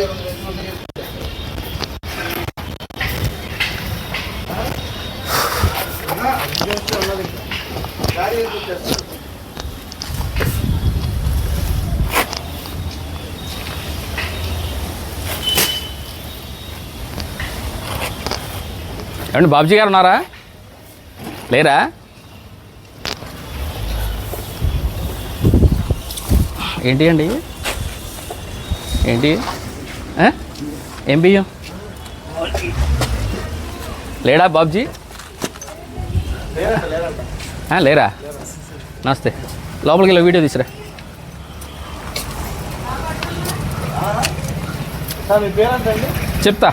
여러분들 ఏమండి బాబుజీ గారు ఉన్నారా? లేరా? ఏంటి అండి? ఏంటి? ఏం బియ్యం? లేడా బాబుజీ? లేరా? నమస్తే. లోపలికి వెళ్ళి వీడియో తీసురా. చెప్తా.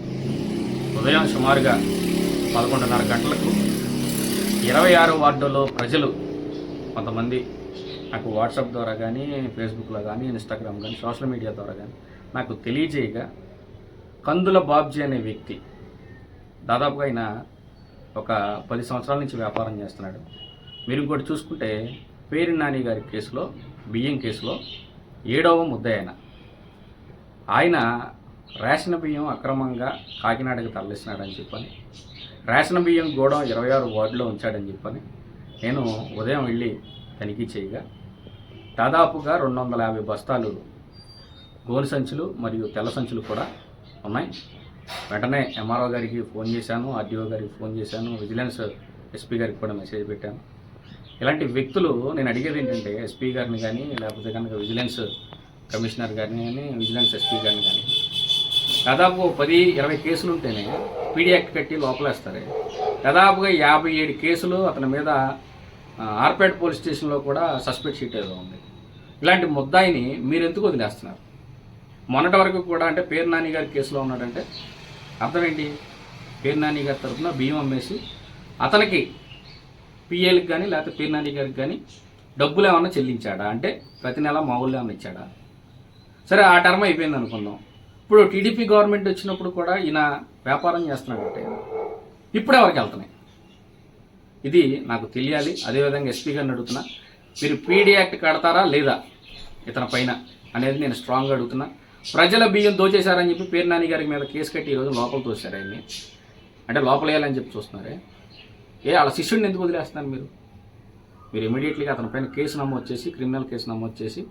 ఉదయం సుమారుగా పదకొండున్నర గంటలకు ఇరవై ఆరు వార్డులో ప్రజలు కొంతమంది నాకు వాట్సాప్ ద్వారా కానీ ఫేస్బుక్లో కానీ ఇన్స్టాగ్రామ్ కానీ సోషల్ మీడియా ద్వారా కానీ నాకు తెలియజేయగా కందుల బాబ్జీ అనే వ్యక్తి దాదాపుగా ఆయన ఒక పది సంవత్సరాల నుంచి వ్యాపారం చేస్తున్నాడు. మీరు ఇంకోటి చూసుకుంటే పేరు నాని గారి కేసులో బియ్యం కేసులో ఏడవ ముద్దాయి ఆయన ఆయన రేషన్ బియ్యం అక్రమంగా కాకినాడకి తరలిస్తున్నాడని చెప్పని రేషన్ బియ్యం గోడం ఇరవై ఆరు వార్డులో ఉంచాడని చెప్పని నేను ఉదయం వెళ్ళి తనిఖీ చేయగా దాదాపుగా రెండు వందల యాభై బస్తాలు గోను సంచులు మరియు తెల్ల సంచులు కూడా ఉన్నాయి. వెంటనే ఎంఆర్ఓ గారికి ఫోన్ చేశాను ఆర్డీఓ గారికి ఫోన్ చేశాను విజిలెన్స్ ఎస్పీ గారికి కూడా మెసేజ్ పెట్టాను. ఇలాంటి వ్యక్తులు నేను అడిగేది ఏంటంటే ఎస్పీ గారిని కానీ లేకపోతే కనుక విజిలెన్స్ కమిషనర్ గారిని కానీ విజిలెన్స్ ఎస్పీ గారిని కానీ దాదాపు పది ఇరవై కేసులు ఉంటేనే పీడీ యాక్ట్ కట్టి లోపలేస్తారు. దాదాపుగా యాభై ఏడు కేసులు అతని మీద ఆర్పేట్ పోలీస్ స్టేషన్లో కూడా సస్పెక్ట్ షీట్ ఏదో ఉంది. ఇలాంటి ముద్దాయిని మీరు ఎందుకు వదిలేస్తున్నారు? మొన్నటి వరకు కూడా అంటే పేరు నాని గారి కేసులో ఉన్నాడంటే అర్థం ఏంటి పేరు నాని గారి తరఫున బియ్యం అమ్మేసి అతనికి పిఏలకు కానీ లేకపోతే పేరు నాని గారికి కానీ డబ్బులు ఏమన్నా చెల్లించాడా? అంటే ప్రతి నెల మామూలు ఏమన్నా ఇచ్చాడా? సరే ఆ టర్మ్ అయిపోయింది అనుకుందాం ఇప్పుడు టీడీపీ గవర్నమెంట్ వచ్చినప్పుడు కూడా ఈయన వ్యాపారం చేస్తున్నాడంటే ఇప్పుడు ఎవరికి వెళ్తున్నాయి. ఇది నాకు తెలియాలి. అదేవిధంగా ఎస్పీ గారిని అడుగుతున్నా. మీరు పీడీ యాక్ట్ కడతారా లేదా ఇతని పైన అనేది నేను స్ట్రాంగ్గా అడుగుతున్నా. ప్రజల బియ్యం దోచేశారని చెప్పి పేరు నాని గారి మీద కేసు కట్టి ఈరోజు లోపల తోశారు ఆయన్ని. అంటే లోపల వేయాలని చెప్పి చూస్తున్నారే. ఏ వాళ్ళ శిష్యుడిని ఎందుకు వదిలేస్తున్నారు మీరు? మీరు ఇమీడియట్లీగా అతని పైన కేసు నమోదు చేసి క్రిమినల్ కేసు నమోదు చేసి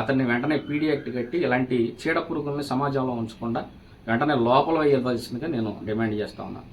అతన్ని వెంటనే పీడీ యాక్ట్ కట్టి ఇలాంటి చీడ పురుగుల్ని సమాజంలో ఉంచకుండా వెంటనే లోపల వేయవలసిందిగా నేను డిమాండ్ చేస్తా ఉన్నాను.